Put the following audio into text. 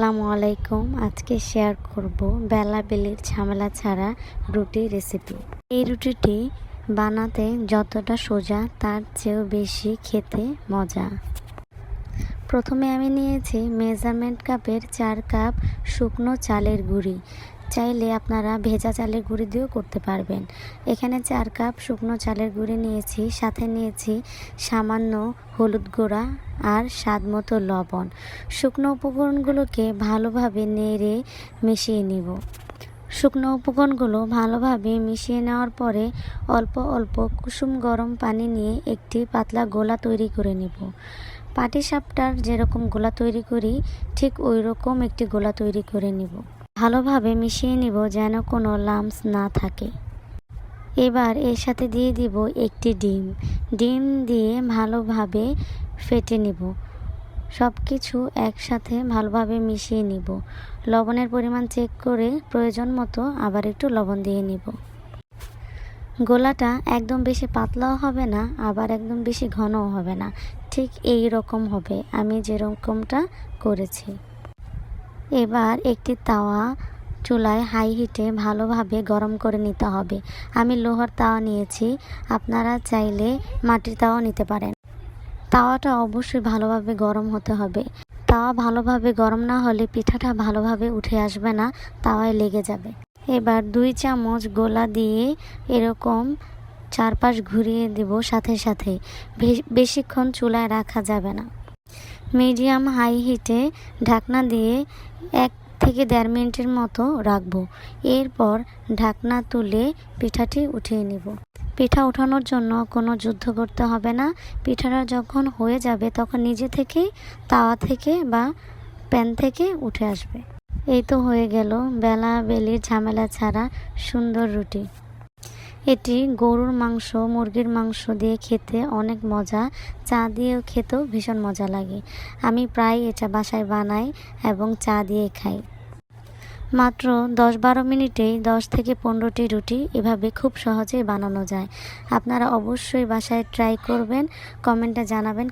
আসসালামু আলাইকুম। আজকে শেয়ার করব বেলা বেলির ঝামেলা ছাড়া রুটি রেসিপি এই রুটিটি বানাতে যতটা সোজা, তার চেয়েও বেশি খেতে মজা। প্রথমে আমি নিয়েছি মেজারমেন্ট কাপের চার কাপ শুকনো চালের গুঁড়ি। চাইলে আপনারা ভেজা চালের গুঁড়ি দিয়েও করতে পারবেন। এখানে চার কাপ শুকনো চালের গুঁড়ি নিয়েছি, সাথে নিয়েছি সামান্য হলুদ গুঁড়া আর স্বাদ মতো লবণ। শুকনো উপকরণগুলোকে ভালোভাবে নেড়ে মিশিয়ে নিব। শুকনো উপকরণগুলো ভালোভাবে মিশিয়ে নেওয়ার পরে অল্প অল্প কুসুম গরম পানি নিয়ে একটি পাতলা গোলা তৈরি করে নিব। পাটিসাপটার যেরকম গোলা তৈরি করি, ঠিক ওই রকম একটি গোলা তৈরি করে নিব। ভালোভাবে মিশিয়ে নিব যেন কোনো লামস না থাকে। এবার এর সাথে দিয়ে দিব একটি ডিম। ডিম দিয়ে ভালোভাবে ফেটে নিব। সব কিছু একসাথে ভালোভাবে মিশিয়ে নিব। লবণের পরিমাণ চেক করে প্রয়োজন মতো আবার একটু লবণ দিয়ে নিব। গোলাটা একদম বেশি পাতলাও হবে না, আবার একদম বেশি ঘনও হবে না। ঠিক এই রকম হবে। আমি যেরকমটা করেছি। এবার একটি তাওয়া চুলায় হাই হিটে ভালোভাবে গরম করে নিতে হবে। আমি লোহার তাওয়া নিয়েছি, আপনারা চাইলে মাটির তাওয়া নিতে পারেন। তাওয়াটা অবশ্যই ভালোভাবে গরম হতে হবে। তাওয়া ভালোভাবে গরম না হলে পিঠাটা ভালোভাবে উঠে আসবে না, তাওয়ায় লেগে যাবে। এবার দুই চামচ গোলা দিয়ে এরকম চারপাশ ঘুরিয়ে দিব সাথে সাথে। বেশিক্ষণ চুলায় রাখা যাবে না। মিডিয়াম হাই হিটে ঢাকনা দিয়ে এক থেকে দেড় মিনিটের মতো রাখব। এরপর ঢাকনা তুলে পিঠাটি উঠিয়ে নিব। পিঠা ওঠানোর জন্য কোনো যুদ্ধ করতে হবে না। পিঠাটা যখন হয়ে যাবে তখন নিজে থেকেই তাওয়া থেকে বা প্যান থেকে উঠে আসবে। এই তো হয়ে গেল বেলা বেলির ঝামেলা ছাড়া সুন্দর রুটি। এটি গরুর মাংস, মুরগির মাংস দিয়ে খেতে অনেক মজা। চা দিয়েও খেতেও ভীষণ মজা লাগে। আমি প্রায় এটা বাসায় বানাই এবং চা দিয়ে খাই। মাত্র দশ বারো মিনিটেই দশ থেকে পনেরোটি রুটি এভাবে খুব সহজেই বানানো যায়। আপনারা অবশ্যই বাসায় ট্রাই করবেন। কমেন্টে জানাবেন